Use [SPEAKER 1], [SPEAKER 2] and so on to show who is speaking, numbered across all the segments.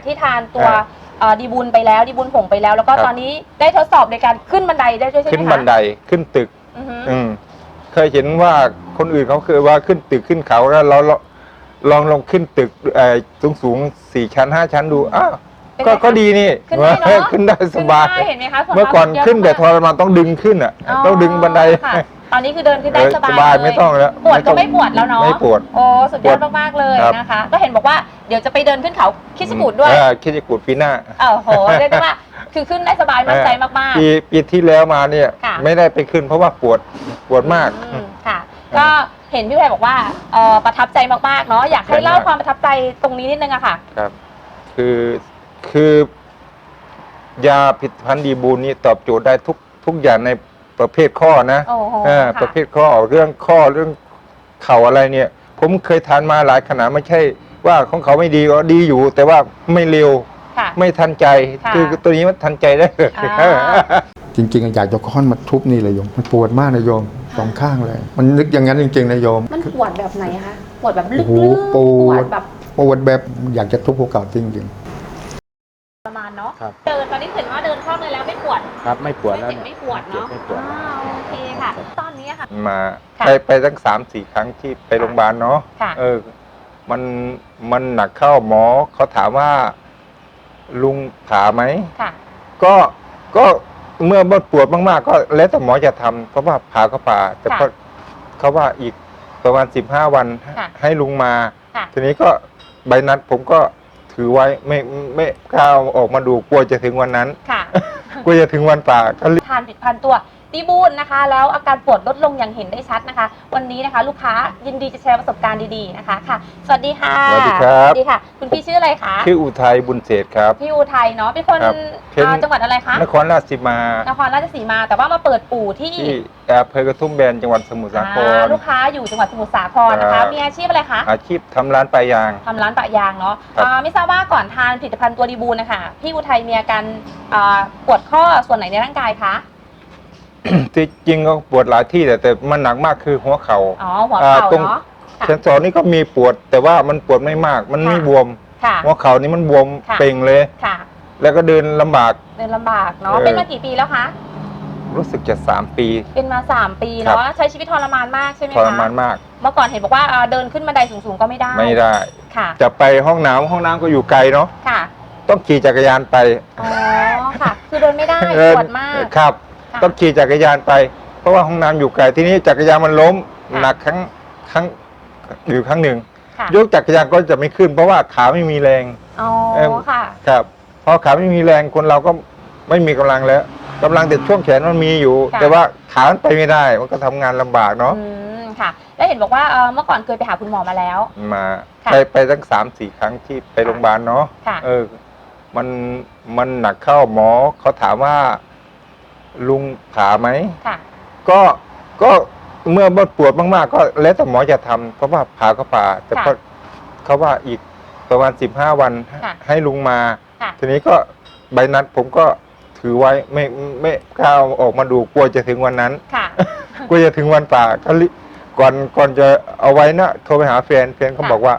[SPEAKER 1] จากที่ทานตัว
[SPEAKER 2] ครับ
[SPEAKER 1] เอ่อดีบุญไปแล้วดีบุญผงไปแล้ว แล้วก็
[SPEAKER 2] ครับ
[SPEAKER 1] ตอนนี้ได้ทดสอบในการขึ้นบันไดได้ด้วยใช่ไหม
[SPEAKER 2] ขึ้น
[SPEAKER 1] คะ
[SPEAKER 2] บันไดขึ้นตึก
[SPEAKER 1] อือฮึ
[SPEAKER 2] อืมเคยเห็นว่าคนอื่นเขาเคยว่าขึ้นตึกขึ้นเขาแล้วเราเราลองลองขึ้นตึกสูงสูงๆสี่ชั้นห้าชั้นดูอ้าว
[SPEAKER 1] เป็น
[SPEAKER 2] ก็
[SPEAKER 1] ไงคะ
[SPEAKER 2] ก็ดีนี่
[SPEAKER 1] ขึ้นได้เนอะ
[SPEAKER 2] ขึ้นได้สบาย
[SPEAKER 1] ขึ้นได้เห็นไหมคะส่ว
[SPEAKER 2] เมื่อก่อน
[SPEAKER 1] มาก
[SPEAKER 2] ขึ้นแต่
[SPEAKER 1] เย
[SPEAKER 2] ท
[SPEAKER 1] อะ
[SPEAKER 2] รมานต้องดึงขึ้นอะ ต้องดึงบันได
[SPEAKER 1] ค่ะ ตอนนี้คือเดินขึ้นได้
[SPEAKER 2] เออ
[SPEAKER 1] สบาย
[SPEAKER 2] สบาย
[SPEAKER 1] เล
[SPEAKER 2] ไม่ต้องแล้ว
[SPEAKER 1] ปวดก็
[SPEAKER 2] ต้อง
[SPEAKER 1] ไม่ปวดแล้วเนาะ
[SPEAKER 2] ไม่ปวด
[SPEAKER 1] โอ้สุดยอดมากๆเลย
[SPEAKER 2] ครับ
[SPEAKER 1] นะคะ ก็เห็นบอกว่าเดี๋ยวจะไปเดินขึ้นเขาคิดสกูดด้วย
[SPEAKER 2] เออคิดจะกูดปีหน้า
[SPEAKER 1] เออโหเรียกได้ว่าคือขึ้นได้สบายมั่นใจมาก
[SPEAKER 2] ปีปีที่แล้วมาเนี่ย
[SPEAKER 1] ค่ะ
[SPEAKER 2] ไม่ได้ไปขึ้นเพราะว่าปวดปวด
[SPEAKER 1] ๆ
[SPEAKER 2] มาก
[SPEAKER 1] อืมค่ะ ก็เห็นพี่แพรบอกว่าเอ่อประทับใจมากๆเนาะอยากให้เล่า
[SPEAKER 2] ประทับใจมาก
[SPEAKER 1] ความประทับใจตรงนี้นิดนึงอะค่ะ
[SPEAKER 2] ครับ คือคือยาผลิตภัณฑ์ดีบูลนี่ตอบโจทย์ได้ทุกทุกอย่างใน ประเภทข้อนะ
[SPEAKER 1] โอ้โห
[SPEAKER 2] เออ
[SPEAKER 1] ค่ะ
[SPEAKER 2] ประเภทข้อเรื่องข้อเรื่องเข่าอะไรเนี่ย ผมเคยทานมาหลายขนาดไม่ใช่ ว่าของเขาไม่ดีก็ดีอยู่ แต่ว่าไม่เร็ว
[SPEAKER 1] ค่ะ
[SPEAKER 2] ไม่ทันใจ
[SPEAKER 1] ค่ะ
[SPEAKER 2] คือตัวนี้มันทันใจได้เลย
[SPEAKER 1] อ่า
[SPEAKER 3] จริงๆอยากจะค้อนมาทุบนี่เลยโยม มันปวดมากนะโยมสองข้างเลย มันนึกอย่างนั้นจริงๆนะโยม
[SPEAKER 1] มันปวดแบบไหนคะปวดแบบลึ
[SPEAKER 3] โอ้
[SPEAKER 1] ก
[SPEAKER 3] โห
[SPEAKER 1] ๆ
[SPEAKER 3] ปวด
[SPEAKER 1] แบบ
[SPEAKER 3] ปวดแบบอยากจะทุบภูเขาจริง
[SPEAKER 1] ประมาณเนาะ
[SPEAKER 4] ครับ
[SPEAKER 1] เดินตอนนี้เห็นว่าเดินคล่องเลยแล้วไม่ปวด
[SPEAKER 4] ครับไม่ปวดแล้ว
[SPEAKER 1] ไม่เจ็บ
[SPEAKER 4] เนี่ย
[SPEAKER 1] ไม่ปวดเนาะ
[SPEAKER 4] ไม่ปวด
[SPEAKER 1] อ่าโอเคค่ะ ตอนนี้ค่ะ
[SPEAKER 2] มา
[SPEAKER 1] ค่ะ
[SPEAKER 2] ไปไปตั้งสามสี่ครั้งที่ไปโรงพยาบาลเนาะ
[SPEAKER 1] ค่ะ
[SPEAKER 2] เออ มันมันหนักเข้าหมอเขาถามว่า ลุงผ่าไหม
[SPEAKER 1] ค่ะ
[SPEAKER 2] ก็ก็เมื่อปวดมากๆ ก็แล้วแต่หมอจะทำเพราะว่าผ่าก็ผ่า แต่
[SPEAKER 1] ค่ะ
[SPEAKER 2] ก็เขาว่าอีกประมาณสิบห้าวัน
[SPEAKER 1] ค่ะ
[SPEAKER 2] ให้ลุงมา
[SPEAKER 1] ค่ะ
[SPEAKER 2] ทีนี้ก็ใบนัดผมก็ถือไว้ไม่ไม่กล้าเอาออกมาดูกลัวจะถึงวันนั้น
[SPEAKER 1] ค่ะ
[SPEAKER 2] กว่าจะถึงวันป่าก็รีบ
[SPEAKER 1] ทานผิดพันตัว ดีบูนนะคะ แล้วอาการปวดลดลงอย่างเห็นได้ชัดนะคะ วันนี้นะคะ ลูกค้ายินดีจะแชร์ประสบการณ์ดีๆนะคะค่ะ สวัสดีค่ะ
[SPEAKER 2] สวัสดีครับ
[SPEAKER 1] สวัสดีค่ะ คุณพี่ชื่ออะไรคะ
[SPEAKER 2] ชื่ออุทัยบุญเศรษฐ์ครับ
[SPEAKER 1] พี่อุทัยเนาะเป็นคน
[SPEAKER 2] ครับเป็น
[SPEAKER 1] อ่าจังหวัดอะไรคะ
[SPEAKER 2] นครราชสีมา
[SPEAKER 1] นครราชสีมาแต่ว่ามาเปิดปู่ที่
[SPEAKER 2] ที่อำเภอกระทุ่มแบนจังหวัดสมุทรสาคร
[SPEAKER 1] อ่าลูกค้าอยู่จังหวัดสมุทรสาครนะ
[SPEAKER 2] ครั
[SPEAKER 1] คะ
[SPEAKER 2] บ
[SPEAKER 1] มีอาชีพอะไรคะ
[SPEAKER 2] อาชีพทำร้านปลายาง
[SPEAKER 1] ทำร้านปะยางเนาะ
[SPEAKER 2] ครับ
[SPEAKER 1] อ่าไม่ทราบว่าก่อนทานผลิตภัณฑ์ตัวดีบูนนะคะพี่อุทัยมีอาการอ่าปวดข้อส่วนไหนในร่างกายคะ
[SPEAKER 2] ที่จริงก็ปวดหลายที่แต่แต่มันหนักมากคือหัวเขา
[SPEAKER 1] อ๋อ่าหัวเข่า
[SPEAKER 2] ตรง
[SPEAKER 1] เนาะ ค่ะ
[SPEAKER 2] เซนสอนนี่ก็มีปวด แต่ว่ามันปวดไม่มาก มันไม่
[SPEAKER 1] ค่ะ
[SPEAKER 2] บวม
[SPEAKER 1] ค่ะ
[SPEAKER 2] หัวเข่านี่มันบวม
[SPEAKER 1] ค่ะ
[SPEAKER 2] เป่งเลย
[SPEAKER 1] ค่ะ
[SPEAKER 2] แล้วก็เดินลำบาก
[SPEAKER 1] เดินลำบากเนาะ
[SPEAKER 2] เออ
[SPEAKER 1] เป็นมากี่ปีแล้วคะ
[SPEAKER 2] รู้สึกจะสามปี
[SPEAKER 1] เป็นมา3ปี
[SPEAKER 2] ครั
[SPEAKER 1] เนาะ
[SPEAKER 2] บ
[SPEAKER 1] ใช้ชีวิตทรมานมากใช่ไหม
[SPEAKER 2] ท
[SPEAKER 1] คะ
[SPEAKER 2] รมานมาก
[SPEAKER 1] เมื่อก่อนเห็นบอกว่าอ่าเดินขึ้นบันไดสูงๆก็ไม่ได้
[SPEAKER 2] ไม่ได้
[SPEAKER 1] ค่ะ
[SPEAKER 2] จะไปห้องน้ำห้องน้ำก็อยู่ไกลเนาะ
[SPEAKER 1] ค่ะ
[SPEAKER 2] ต้องขี่จักรยานไป
[SPEAKER 1] อ๋อ ค่ะ คือเดินไม่ได้
[SPEAKER 2] เออ
[SPEAKER 1] ปวดมาก
[SPEAKER 2] ครับ
[SPEAKER 1] ค่ะ
[SPEAKER 2] ต้องขี่จักรยานไป เพราะว่าห้องน้ำอยู่ไกลทีนี้จักรยานมันล้ม
[SPEAKER 1] ค่ะ
[SPEAKER 2] หนักครั้งครั้งอยู่ครั้งหนึ่ง
[SPEAKER 1] ค่ะ
[SPEAKER 2] ยกจักรยานก็จะไม่ขึ้น เพราะว่าขาไม่มีแรง
[SPEAKER 1] อ๋อ
[SPEAKER 2] เอิ่ม
[SPEAKER 1] ค่ะ
[SPEAKER 2] ครับพอขาไม่มีแรงคนเราก็ไม่มีกำลังแล้วกำลังแต่ช่วงแขนมันมีอยู่
[SPEAKER 1] ค่ะ
[SPEAKER 2] แต่ว่าขามันไปไม่ได้มันก็ทำงานลำบากเนาะ
[SPEAKER 1] อืมค่ะ แล้วเห็นบอกว่าเอ่อเมื่อก่อนเคยไปหาคุณหมอมาแล้ว
[SPEAKER 2] มา
[SPEAKER 1] ค่ะ
[SPEAKER 2] ไปไปตั้งสามสี่ครั้งที่ไปโรงพยาบาลเนาะ
[SPEAKER 1] ค่ะ
[SPEAKER 2] เออ มันมันหนักเข้าหมอเขาถามว่า ลุงผ่าไหม
[SPEAKER 1] ค่ะ
[SPEAKER 2] ก็ก็เมื่อปวดมากๆ ก็แล้วแต่หมอจะทำเพราะว่าผ่าก็ผ่า แต่
[SPEAKER 1] ค่ะ
[SPEAKER 2] ก็เขาว่าอีกประมาณสิบห้าวัน
[SPEAKER 1] ค่ะ
[SPEAKER 2] ให้ลุงมา
[SPEAKER 1] ค่ะ
[SPEAKER 2] ทีนี้ก็ใบนัดผมก็ถือไว้ไม่ไม่กล้าเอาออกมาดูกลัวจะถึงวันนั้น
[SPEAKER 1] ค่ะ
[SPEAKER 2] กลัวจะถึงวันป่าก็รีก่อนก่อนจะเอาไว้นะโทรไปหาแฟนแฟนเขา
[SPEAKER 1] ค่ะ
[SPEAKER 2] บอกว่า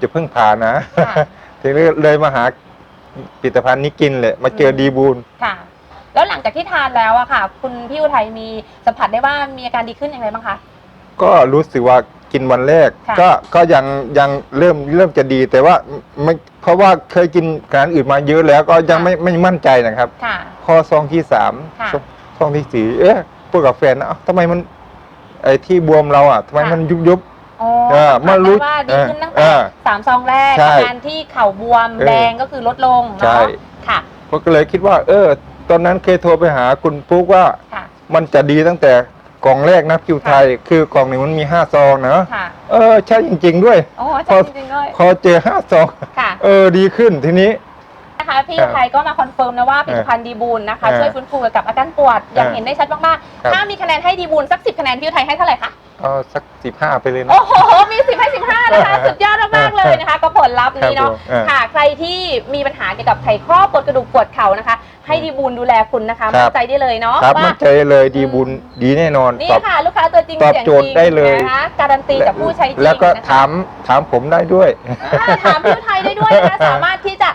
[SPEAKER 2] จะเพิ่งผ่านะ
[SPEAKER 1] ค่ะ
[SPEAKER 2] ทีนี้เลยมาหาผลิตภัณฑ์นี้กินเลยมาเจอ
[SPEAKER 1] อืม
[SPEAKER 2] ดีบูล
[SPEAKER 1] ค่ะ แล้วหลังจากที่ทานแล้วอะค่ะ คุณพี่อุทัยมีสัมผัสได้ว่ามีอาการดีขึ้นอย่างไรบ้างคะ
[SPEAKER 2] ก็รู้สึกว่ากินวันแรก
[SPEAKER 1] ค่ะ
[SPEAKER 2] ก็ก็ยังยังเริ่มเริ่มจะดีแต่ว่าไม่เพราะว่าเคยกินอาหารอื่นมาเยอะแล้วก็ยัง
[SPEAKER 1] ค่ะ
[SPEAKER 2] ไม่ไม่มั่นใจนะครับ
[SPEAKER 1] ค่ะ
[SPEAKER 2] พอซองที่สาม
[SPEAKER 1] ค่ะ
[SPEAKER 2] ซองซองที่สี่เอ๊ะพูดกับแฟนนะเอ้าทำไมมันไอ้ที่บวมเราอะทำไม
[SPEAKER 1] ค่ะ
[SPEAKER 2] มันยุบยุบ
[SPEAKER 1] อ๋อ
[SPEAKER 2] เออ
[SPEAKER 1] สัมผัส
[SPEAKER 2] เมื่อรู้
[SPEAKER 1] ได้ว่าดีขึ้นตั้ง
[SPEAKER 2] เอ
[SPEAKER 1] แต่
[SPEAKER 2] อ
[SPEAKER 1] สามซองแรก
[SPEAKER 2] ใช่
[SPEAKER 1] อาการที่เข่าบวม
[SPEAKER 2] เออ
[SPEAKER 1] แดงก็คือลดลง
[SPEAKER 2] ใช่
[SPEAKER 1] เนาะค่ะ
[SPEAKER 2] ผมก็เลยคิดว่า เออ ตอนนั้นเคยโทรไปหาคุณปุ๊กว่า
[SPEAKER 1] ค่ะ
[SPEAKER 2] มันจะดีตั้งแต่กล่องแรกนะคิวไทย คือกล่องหนึ่งมันมีห้าซองนะ
[SPEAKER 1] ค่ะ
[SPEAKER 2] เออ ใช่จริง ๆ ด้วย
[SPEAKER 1] โอ้
[SPEAKER 2] พ
[SPEAKER 1] ใช่
[SPEAKER 2] อ
[SPEAKER 1] จริงๆเลย
[SPEAKER 2] พอเจอห้าซอง
[SPEAKER 1] ค่ะ
[SPEAKER 2] เออดีขึ้นทีนี้
[SPEAKER 1] นะคะพี่
[SPEAKER 2] ครับ
[SPEAKER 1] ไทยก็มาคอนเฟิร์มนะว่าผลิตภัณฑ์ดีบูลนะคะ
[SPEAKER 2] เออ
[SPEAKER 1] ช่วยฟื้นฟูเกี่ยวกับอาการปวดอย่าง
[SPEAKER 2] เออ
[SPEAKER 1] เห็นได้ชัดมาก
[SPEAKER 2] ครับ
[SPEAKER 1] ๆถ้ามีคะแนนให้ดีบูลสักสิบคะแนนพี่ไทยให้เท่าไหร่คะ
[SPEAKER 2] เอาสักสิบห้าไปเลยนะ
[SPEAKER 1] โอ้โหมีสิบให้สิบห้านะคะสุดยอดมากๆเลยนะคะ ก็ผลลัพธ์นี้เนาะ
[SPEAKER 2] ครับผมเออ
[SPEAKER 1] ค่ะ ใครที่มีปัญหาเกี่ยวกับไขข้อปวดกระดูกปวดเข่านะคะ ให้ดีบูลดูแลคุณนะคะ
[SPEAKER 2] ครับ
[SPEAKER 1] มั่นใจได้เลยเนาะ
[SPEAKER 2] ครับ
[SPEAKER 1] ว่า
[SPEAKER 2] มั่นใจเลยดีบุญดีแน่นอน
[SPEAKER 1] นี่
[SPEAKER 2] ตอบ
[SPEAKER 1] ค่ะ ลูกค้าตัวจริง
[SPEAKER 2] ตอบ
[SPEAKER 1] เสียง
[SPEAKER 2] โจ
[SPEAKER 1] จ
[SPEAKER 2] ทย์
[SPEAKER 1] ริง
[SPEAKER 2] ได้เลย
[SPEAKER 1] นะคะการันตีจากผู้ใช้จริง
[SPEAKER 2] แล้วก็
[SPEAKER 1] นะคะ
[SPEAKER 2] ถามถามผมได้ด้วย
[SPEAKER 1] อ่าถามพี่ไทยได้ด้วยนะคะสามารถที่จะ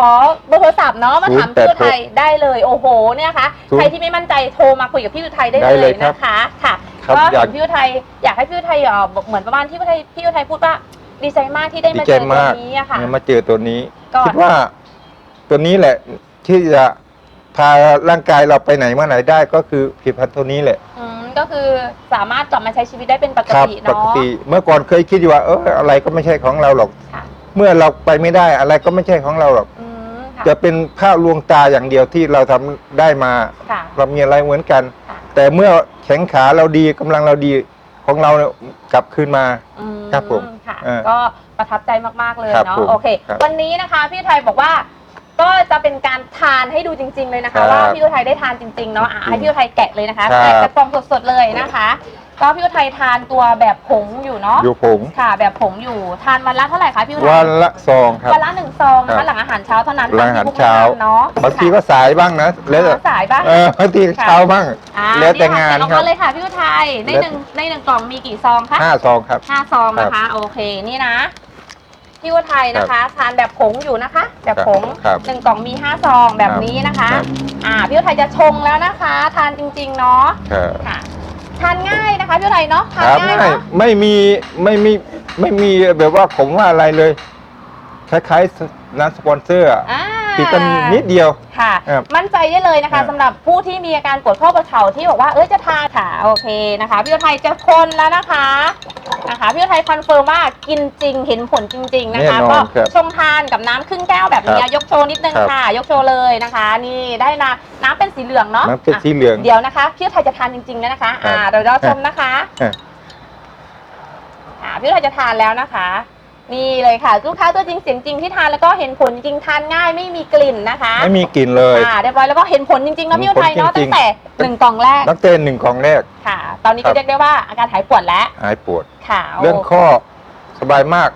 [SPEAKER 1] อเบอร์โทรศัพท์เนาะมาถามพี่อุทัยได้เลยโอ้โหเนี่ยค่ะ
[SPEAKER 2] ศูนย์
[SPEAKER 1] ใครที่ไม่มั่นใจโทรมาคุยกับพี่อุทัยได้
[SPEAKER 2] ได้
[SPEAKER 1] เล
[SPEAKER 2] เลยยครับ
[SPEAKER 1] นะคะค่ะ
[SPEAKER 2] ครับ
[SPEAKER 1] ก็
[SPEAKER 2] อยาก
[SPEAKER 1] เห็นพี่อุทัยอยากให้พี่อุทัยเอ่อบอกเหมือนประมาณที่พี่อุทัยพี่อุทัยพูดว่าดีใจมากที่ได้
[SPEAKER 2] ดี
[SPEAKER 1] มา
[SPEAKER 2] ใจ
[SPEAKER 1] เจอตัว
[SPEAKER 2] มาก
[SPEAKER 1] นี้อะค่ะ
[SPEAKER 2] เนี่ยมาเจอตัวนี้
[SPEAKER 1] ก่อน
[SPEAKER 2] คิดว่า ตัวนี้แหละที่จะพาร่างกายเราไปไหนมาไหนได้ก็คือผลิตภัณฑ์ตัวนี้แหละ
[SPEAKER 1] อืมก็คือสามารถกลับมาใช้ชีวิตได้เป็นปก
[SPEAKER 2] ครับ
[SPEAKER 1] ติ
[SPEAKER 2] ป
[SPEAKER 1] เนาะ
[SPEAKER 2] กติ เมื่อก่อนเคยคิดอยู่ว่าเอออะไรก็ไม่ใช่ของเราหรอก
[SPEAKER 1] ค่ะ
[SPEAKER 2] เมื่อเราไปไม่ได้อะไรก็ไม่ใช่ของเราหรอก
[SPEAKER 1] อืมค่ะ
[SPEAKER 2] จะเป็นภาพลวงตาอย่างเดียวที่เราทำได้มา
[SPEAKER 1] ค่ะ
[SPEAKER 2] เรามีอะไรเหมือนกัน
[SPEAKER 1] ค่ะ
[SPEAKER 2] แต่เมื่อแข็งขาเราดีกำลังเราดีของเราเนี่ยกลับคืนมา
[SPEAKER 1] อืม
[SPEAKER 2] ครับผม
[SPEAKER 1] ค่ะ
[SPEAKER 2] เออ
[SPEAKER 1] ก็ประทับใจมาก ๆ เลย
[SPEAKER 2] ครับ
[SPEAKER 1] เนาะ
[SPEAKER 2] ผม
[SPEAKER 1] โอเค
[SPEAKER 2] ครับ
[SPEAKER 1] วันนี้นะคะพี่อุทัยบอกว่า ก็จะเป็นการทานให้ดูจริง ๆ เลยนะ
[SPEAKER 2] ครั
[SPEAKER 1] คะ
[SPEAKER 2] บ
[SPEAKER 1] ว่าพี่อุทัยได้ทานจริง ๆ เนาะอะให้พี่อุทัยแกะเลยนะคะ
[SPEAKER 2] ครับ
[SPEAKER 1] แกะจากกล่องสดๆเลยนะคะ ก็พี่อุทัยทานตัวแบบผงอยู่เนาะ
[SPEAKER 2] อยู่ผง
[SPEAKER 1] ค่ะ แบบผงอยู่ทานวันละเท่าไหร่คะพี่อุทัย
[SPEAKER 2] วันละซองครับ
[SPEAKER 1] วันละหนึ่งซองนะ
[SPEAKER 2] ครั
[SPEAKER 1] คะ
[SPEAKER 2] บ
[SPEAKER 1] หลังอาหารเช้าเท่านั้น
[SPEAKER 2] หลังอาหาร
[SPEAKER 1] ตมที่
[SPEAKER 2] เช้า
[SPEAKER 1] พวกรเนาะ
[SPEAKER 2] บางทีก็สายบ้างนะ แล้วแต่
[SPEAKER 1] ค่ะสายบ้าง
[SPEAKER 2] เออบางทีเช้าบ้าง
[SPEAKER 1] อ่า
[SPEAKER 2] แล้วแต่งาน
[SPEAKER 1] นี่ค่ะ
[SPEAKER 2] ครับ
[SPEAKER 1] เสร็จออกมาเลยค่ะพี่อุทัยในหนึ่งในหนึ่งกล่องมีกี่ซองคะ
[SPEAKER 2] ห้าซองครับ
[SPEAKER 1] ห้าซองนะคะโอเคนี่นะพี่วัวไทยนะคะ ทานแบบผงอยู่นะคะ แบบผง
[SPEAKER 2] ครับ
[SPEAKER 1] หนึ่งกล่องมีห้าซองแบบนี้นะคะ
[SPEAKER 2] ครับ
[SPEAKER 1] อ่าพี่วัวไทยจะชงแล้วนะคะ ทานจริงๆเนาะ
[SPEAKER 2] ครับ
[SPEAKER 1] ค่ะ ทานง่ายนะ คะพี่วัวไทยเนาะทาน
[SPEAKER 2] ครับ
[SPEAKER 1] ง่าย
[SPEAKER 2] ไม่
[SPEAKER 1] เนาะ
[SPEAKER 2] ไม่มีไม่มีไม่มีแบบว่าผมว่าอะไรเลยคล้ายๆน้ำสปอนเซอร์อะ
[SPEAKER 1] อ่า
[SPEAKER 2] ติดกันนิดเดียว
[SPEAKER 1] ค่ะ
[SPEAKER 2] ครับ
[SPEAKER 1] มั่นใจได้เลยนะ
[SPEAKER 2] ครั
[SPEAKER 1] คะ
[SPEAKER 2] บ
[SPEAKER 1] สำหรับผู้ที่มีอาการปวดข้อประเข่าที่บอกว่าเอ้ยจะทานค่ะโอเคนะคะพี่วัวไทยจะคนแล้วนะคะ นะคะพี่วัวไทยคอนเฟิร์มว่ากินจริงเห็นผลจริง ๆนะคะ
[SPEAKER 2] แน่น
[SPEAKER 1] ก็
[SPEAKER 2] อนครับ
[SPEAKER 1] ชงทานกับน้ำครึ่งแก้วแบบนี้
[SPEAKER 2] ครับ
[SPEAKER 1] ยกโชว์นิดนึง
[SPEAKER 2] ครับ
[SPEAKER 1] ค่ะ ยกโชว์เลยนะคะ นี่ได้น้ำน้ำเป็นสีเหลืองเนาะ
[SPEAKER 2] น้ำเป็นสีเหลือง
[SPEAKER 1] อะเดี๋ยวนะคะพี่วัวไทยจะทานจริงๆแล้วนะคะอ่า
[SPEAKER 2] ครับ
[SPEAKER 1] เดี๋ยวเราชมนะคะ
[SPEAKER 2] อะ
[SPEAKER 1] อ่าพี่วัวไทยจะทานแล้วนะคะ นี่เลยค่ะ ลูกค้าตัวจริงเสียงจริงที่ทานแล้วก็เห็นผลจริงทานง่ายไม่มีกลิ่นนะคะ
[SPEAKER 2] ไม่มีกลิ่นเลย
[SPEAKER 1] อ่าเรียบร้อยแล้วก็เห็นผลจริงๆนะพี่อุทัยเนาะ
[SPEAKER 2] เห็
[SPEAKER 1] ตั้
[SPEAKER 2] น
[SPEAKER 1] ง
[SPEAKER 2] ผลจริงๆ
[SPEAKER 1] แต่หนึ่งกล่องแรก
[SPEAKER 2] นักเต้นหนึ่งของแรก
[SPEAKER 1] ค่ะ ตอนนี้
[SPEAKER 2] ครั
[SPEAKER 1] ก็
[SPEAKER 2] บ
[SPEAKER 1] เรียกได้ว่าอาการหายปวดแล้ว
[SPEAKER 2] หายปวด
[SPEAKER 1] ค่ะ
[SPEAKER 2] เรื่องข้อสบายมาก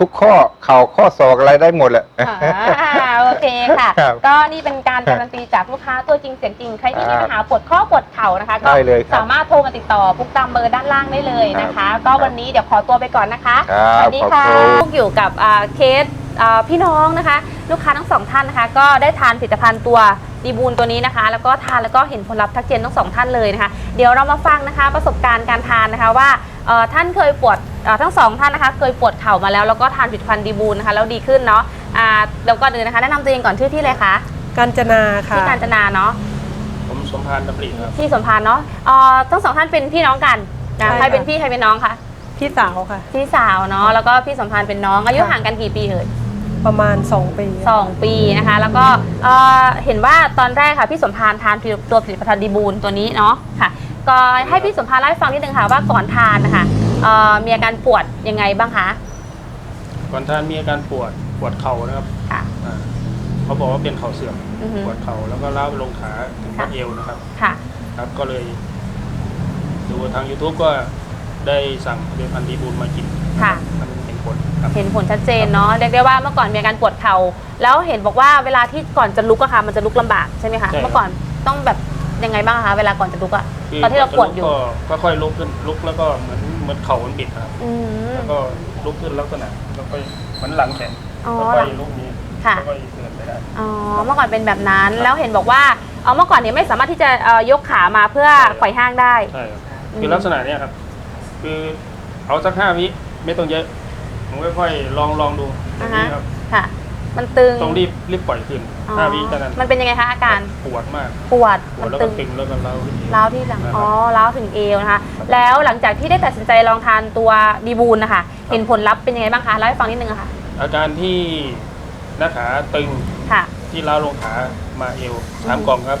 [SPEAKER 2] ทุกข้อเข่าข้อศอกอะไรได้หมดแหละ
[SPEAKER 1] อ่าโอเคค่ะ
[SPEAKER 2] ครับ
[SPEAKER 1] ก็นี่เป็นการการันตีจากลูกค้าตัวจริงเสียงจริง ใครที่มี
[SPEAKER 2] ครับ
[SPEAKER 1] ปัญหาปวดข้อปวดเข่านะคะ ก็
[SPEAKER 2] ได้เลยครับ
[SPEAKER 1] สามารถโทรมาติดต่อปุ๊กตามเบอร์ด้านล่างได้เลยนะคะ
[SPEAKER 2] ครับ
[SPEAKER 1] ก็วันนี้เดี๋ยวขอตัวไปก่อนนะคะ
[SPEAKER 2] ครับ
[SPEAKER 1] สวัสดีค่ะ
[SPEAKER 2] ขอบคุณ
[SPEAKER 1] พวกอยู่กับอ่าเคสอ่าพี่น้องนะคะ ลูกค้าทั้งสองท่านนะคะ ก็ได้ทานผลิตภัณฑ์ตัว ดีบูนตัวนี้นะคะ แล้วก็ทานแล้วก็เห็นผลลัพธ์ทักเจนทั้งสองท่านเลยนะคะ เดี๋ยวเรามาฟังนะคะ ประสบการณ์การทานนะคะว่าเอ่อท่านเคยปวดเอ่อทั้งสองท่านนะคะ เคยปวดเข่ามาแล้วแล้วก็ทานผลิตภัณฑ์ดีบูนนะคะแล้วดีขึ้นเนาะอ่าแล้วก็เดินนะคะแนะนำตัวเองก่อนชื่อที่เลยคะ
[SPEAKER 4] กาญจนาค่ะ
[SPEAKER 1] ที่การจนาเนาะ
[SPEAKER 5] ผมสมพานดำริครับ
[SPEAKER 1] ที่สมพานเนาะเอ่อทั้งสองท่านเป็นพี่น้องกันนะ
[SPEAKER 4] ใช่
[SPEAKER 1] ใครเป็น
[SPEAKER 4] ค่ะ
[SPEAKER 1] พี่ใครเป็นน้องคะ
[SPEAKER 4] พี่สาวค่ะ
[SPEAKER 1] พี่สาวเนาะแล้วก็พี่สมพานเป็นน้องอายุ
[SPEAKER 4] ค่ะ
[SPEAKER 1] ห่างกันกี่ปีเอ่ย
[SPEAKER 4] ประมาณ 2 ปี
[SPEAKER 1] สองปีนะคะ แล้วก็เอ่อเห็นว่าตอนแรกค่ะ พี่สมพานทานตัวผลิตภัณฑ์ดีบูลตัวนี้เนาะค่ะก็ให้พี่สมพานเล่าให้ฟังนิดนึงค่ะว่าก่อนทานนะคะเอ่อมีอาการปวดยังไงบ้างคะ
[SPEAKER 5] ก่อนท่านมีอาการปวดปวดเข่านะครับ
[SPEAKER 1] ค่ะ
[SPEAKER 5] อ่าเขาบอกว่าเป็นเข่าเสื่อม
[SPEAKER 1] อือฮึ
[SPEAKER 5] ปวดเข่าแล้วก็ล้าวไปลงขาถึง
[SPEAKER 1] ค่ะ
[SPEAKER 5] บัดเอวนะครับ
[SPEAKER 1] ค่ะ
[SPEAKER 5] ครับ ก็เลย ดูทาง YouTube ก็ได้สั่งผลิตภัณฑ์ดีบูลมากิน
[SPEAKER 1] ค่ะ
[SPEAKER 5] มันเห็นผ ลครับ
[SPEAKER 1] เห็นผลชัดเจนเนาะเรียกได้ว่าเมื่อก่อนมีอาการปวดเข่าแล้วเห็นบอกว่าเวลาที่ก่อนจะลุกอะค่ะมันจะลุกลำบากใช่ไหมคะ
[SPEAKER 5] ใช่ครับ
[SPEAKER 1] เมื่อก่อนต้องแบบยังไงบ้างคะเวลาก่อนจะลุกอะ
[SPEAKER 5] คื
[SPEAKER 1] ตอนที่เราปวดอยู่
[SPEAKER 5] ก็ก็ค่อยลุกขึ้นลุกแล้วก็เหมือนเหมือนเข่ามันบิดนะครับ
[SPEAKER 1] อืม
[SPEAKER 5] แล้วก็ลุกขึ้นลักษณะแล้วก็เหมือนหลังแข็ง
[SPEAKER 1] อ๋อ
[SPEAKER 5] แล้วก็ลุกนี้
[SPEAKER 1] ค่ะ
[SPEAKER 5] แล้วก็เดินไปได้
[SPEAKER 1] อ๋อเมื่อก่อนเป็นแบบนั้น
[SPEAKER 5] ครับ
[SPEAKER 1] แล้วเห็นบอกว่าเอาเมื่อก่อนเนี่ยไม่สามารถที่จะเอ่อยกขามาเพื่อ
[SPEAKER 5] ใช่ครับ
[SPEAKER 1] ไขว่ห้างได้
[SPEAKER 5] ใช่ครับ
[SPEAKER 1] อืม
[SPEAKER 5] คือลักษณะเนี้ยครับ คือเอาสักห้าวิไม่ต้องเยอะ ผมค่อยๆลองลองดูอย่างนี้ครับ
[SPEAKER 1] ค่ะ มันตึง
[SPEAKER 5] ต้องรีบรีบปล่อยขึ้น
[SPEAKER 1] อ๋อ
[SPEAKER 5] ห้าวิเท่านั้น
[SPEAKER 1] มันเป็นยังไงคะอาการ
[SPEAKER 5] ปวดมาก
[SPEAKER 1] ปวด
[SPEAKER 5] ปว
[SPEAKER 1] มั
[SPEAKER 5] ด
[SPEAKER 1] น
[SPEAKER 5] แล้ว
[SPEAKER 1] ตึ
[SPEAKER 5] ก็
[SPEAKER 1] ง
[SPEAKER 5] ตึงแล้วก็เล้าขึ้นเอว
[SPEAKER 1] ร้าวที่หลัง
[SPEAKER 5] นะครับ
[SPEAKER 1] อ๋อร้าวถึงเอวนะคะแล้วหลังจากที่ได้ตัดสินใจลองทานตัวดีบูลนะคะเห็นผลลัพธ์เป็นยังไงบ้างคะเล่าให้ฟังนิดนึงอะค่ะ
[SPEAKER 5] อาการที่หน้าขาตึง
[SPEAKER 1] ค่ะ
[SPEAKER 5] ที่เล้าลงขามาเอวสาม
[SPEAKER 1] อืม
[SPEAKER 5] กล่องครับ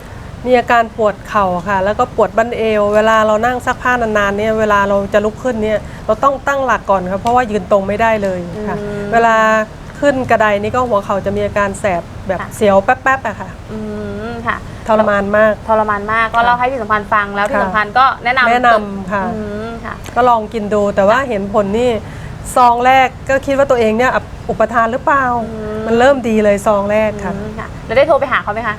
[SPEAKER 4] มีอาการปวดเข่าค่ะ แล้วก็ปวดบั้นเอว เวลาเรานั่งซักผ้านานๆเนี่ยเวลาเราจะลุกขึ้นเนี่ยเราต้องตั้งหลักก่อนครับเพราะว่ายืนตรงไม่ได้เลยค่ะ
[SPEAKER 1] อืม
[SPEAKER 4] เวลาขึ้นกระไดนี่ก็หัวเข่าจะมีอาการแสบแบบ
[SPEAKER 1] ค่ะ
[SPEAKER 4] เสียวแป๊บๆอะค่ะ
[SPEAKER 1] อืมค่ะ
[SPEAKER 4] ทรมานมาก
[SPEAKER 1] ทรมานมากก็
[SPEAKER 4] ค่ะ
[SPEAKER 1] เล่าให้พี่สัมพันธ์ฟังแล้วพี่
[SPEAKER 4] ค่ะ
[SPEAKER 1] สัมพันธ์ก็แนะนำ
[SPEAKER 4] แนะนำค่ะ
[SPEAKER 1] อืมค่ะ
[SPEAKER 4] ก็ลองกินดูแต่ว่าเห็นผลนี่ซองแรกก็คิดว่าตัวเองเนี่ยอุปทานหรือเปล่า
[SPEAKER 1] อืม
[SPEAKER 4] มันเริ่มดีเลยซองแรกค่ะ
[SPEAKER 1] อืมค่ะแล้วได้โทรไปหาเขาไหมคะ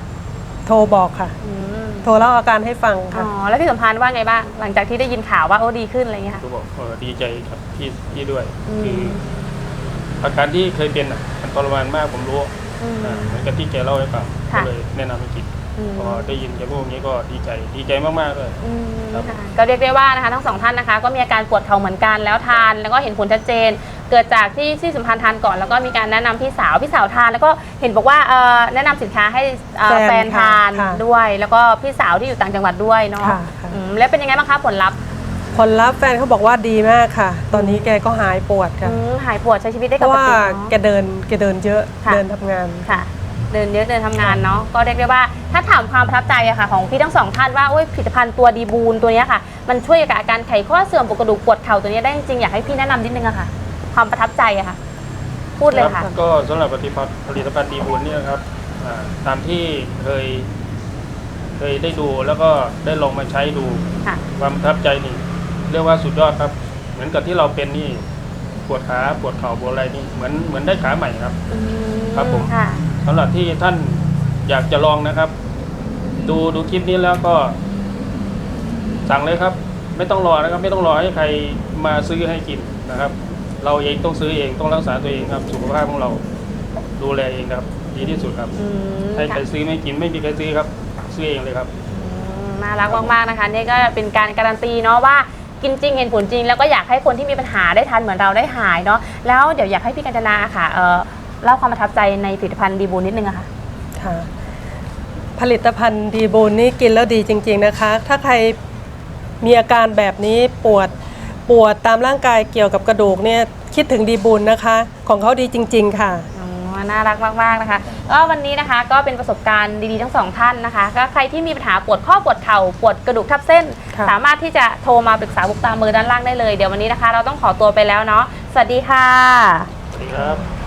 [SPEAKER 4] โทรบอกค่ะ
[SPEAKER 1] อืม
[SPEAKER 4] โทรเล่าอาการให้ฟัง
[SPEAKER 1] อ๋
[SPEAKER 4] ค่ะ
[SPEAKER 1] อแล้วพี่สัมพันธ์ว่าไงบ้างหลังจากที่ได้ยินข่าวว่าโอ้ดีขึ้นอะไรอย่างเงี้ยค่ะ
[SPEAKER 5] ก็บอกเออดีใจครับพี่พี่ด้วย
[SPEAKER 1] อืม
[SPEAKER 5] คืออาการที่เคยเป็นอะมันทรมานมากผมรู้
[SPEAKER 1] อืม
[SPEAKER 5] อ่าเหมือนกับที่แกเล่าให้ฟังก็
[SPEAKER 1] ค่ะ
[SPEAKER 5] เลยแนะนำให้กิน
[SPEAKER 1] อืม
[SPEAKER 5] พอได้ยินแกพูดอย่างนี้ก็ดีใจดีใจมากๆเลย
[SPEAKER 1] อืม
[SPEAKER 5] ครับ
[SPEAKER 1] ค่ะก็เรียกได้ว่านะคะทั้งสองท่านนะคะ ก็มีอาการปวดเข่าเหมือนกันแล้วทาน แล้วก็เห็นผลชัดเจน เกิดจากที่ที่สัมพันธ์ทานก่อน แล้วก็มีการแนะนำพี่สาวพี่สาวทาน แล้วก็เห็นบอกว่าเอ่อแนะนำสินค้าให้เอ่อ
[SPEAKER 4] แฟน
[SPEAKER 1] แฟนทาน
[SPEAKER 4] ค่ะ
[SPEAKER 1] ด้วย แล้วก็พี่สาวที่อยู่ต่างจังหวัดด้วยเนาะ
[SPEAKER 4] ค่ะค่ะ
[SPEAKER 1] อืมแล้วเป็นยังไงบ้างคะผลลัพธ์
[SPEAKER 4] ผลลัพธ์แฟนเขาบอกว่าดีมากค่ะ ตอนนี้แกก็หายปวดค่ะ
[SPEAKER 1] อืมหายปวดใช้ชีวิตได้
[SPEAKER 4] เพ
[SPEAKER 1] ป
[SPEAKER 4] ราะ
[SPEAKER 1] ก
[SPEAKER 4] ว่า
[SPEAKER 1] ติ
[SPEAKER 4] แก
[SPEAKER 1] เนาะ
[SPEAKER 4] เดินแกเดินเยอะ
[SPEAKER 1] ค่ะ
[SPEAKER 4] เดินทำงาน
[SPEAKER 1] ค่ะ เดินเยอะเดินทำงานเนาะก็เรียกได้ว่าถ้าถามความประทับใจอะค่ะ ของพี่ทั้งสองท่านว่าโอ้ยผลิตภัณฑ์ตัวดีบูนตัวเนี้ยค่ะ มันช่วยกับอาการไขข้อเสื่อมปวดกระดูกปวดเข่าตัวเนี้ยได้จริงๆอยากให้พี่แนะนำนิดนึงอะค่ะ ความประทับใจอะค่ะ พูดเลยค่ะ
[SPEAKER 5] รับก็สำหรับผลิตภัณฑ์ผลิตภัณฑ์ดีบุญเนี่ยครับอ่าตามที่เคย เคยได้ดูแล้วก็ได้ลองมาใช้ดู
[SPEAKER 1] ค่ะ
[SPEAKER 5] ความประทับใจนี่เรียกว่าสุดยอดครับ เหมือนกับที่เราเป็นนี่ปวดขาปวดเข่าปวดอะไรนี่เหมือนเหมือนได้ขาใหม่ครับ
[SPEAKER 1] อื
[SPEAKER 5] ครับผม
[SPEAKER 1] ค่ะ
[SPEAKER 5] สำหรับที่ท่านอยากจะลองนะครับ ดูดูคลิปนี้แล้วก็ สั่งเลยครับ ไม่ต้องรอนะครับ ไม่ต้องรอให้ใครมาซื้อให้กินนะครับ เราเองต้องซื้อเองต้องรักษาตัวเองครับ สุขภาพของเราดูแลเองครับ ดีที่สุดครับ
[SPEAKER 1] อืม
[SPEAKER 5] ให้ใคร
[SPEAKER 1] ค่ะ
[SPEAKER 5] ซื้อไม่กินไม่มีใครซื้อครับ ซื้อเองเลยครับ
[SPEAKER 1] อืมน่ารักมากๆนะคะนี่ก็เป็นการการันตีเนาะว่ากินจริงเห็นผลจริง แล้วก็อยากให้คนที่มีปัญหาได้ทานเหมือนเราได้หายเนาะแล้วเดี๋ยวอยากให้พี่กัญจนาค่ะเอ่อเล่าความประทับใจในผลิตภัณฑ์ดีบูนนิดนึงอะค่ะ
[SPEAKER 4] ค่ะ ผลิตภัณฑ์ดีบูนนี่กินแล้วดีจริง ๆนะคะ ถ้าใครมีอาการแบบนี้ปวด ปวดตามร่างกายเกี่ยวกับกระดูกเนี่ยคิดถึงดีบูนนะคะ ของเขาดีจริง ๆ ค่ะ
[SPEAKER 1] อ๋อน่ารักมากๆนะคะก็วันนี้นะคะก็เป็นประสบการณ์ดีๆทั้งสองท่านนะคะก็ใครที่มีปัญหาปวดข้อปวดเข่าปวดกระดูกทับเส้น
[SPEAKER 4] ค่ะ
[SPEAKER 1] สามารถที่จะโทรมาปรึกษาบุกตามมือด้านล่างได้เลยเดี๋ยววันนี้นะคะ เราต้องขอตัวไปแล้วเนาะสวัสดีค่ะ
[SPEAKER 5] สวัสดีครับ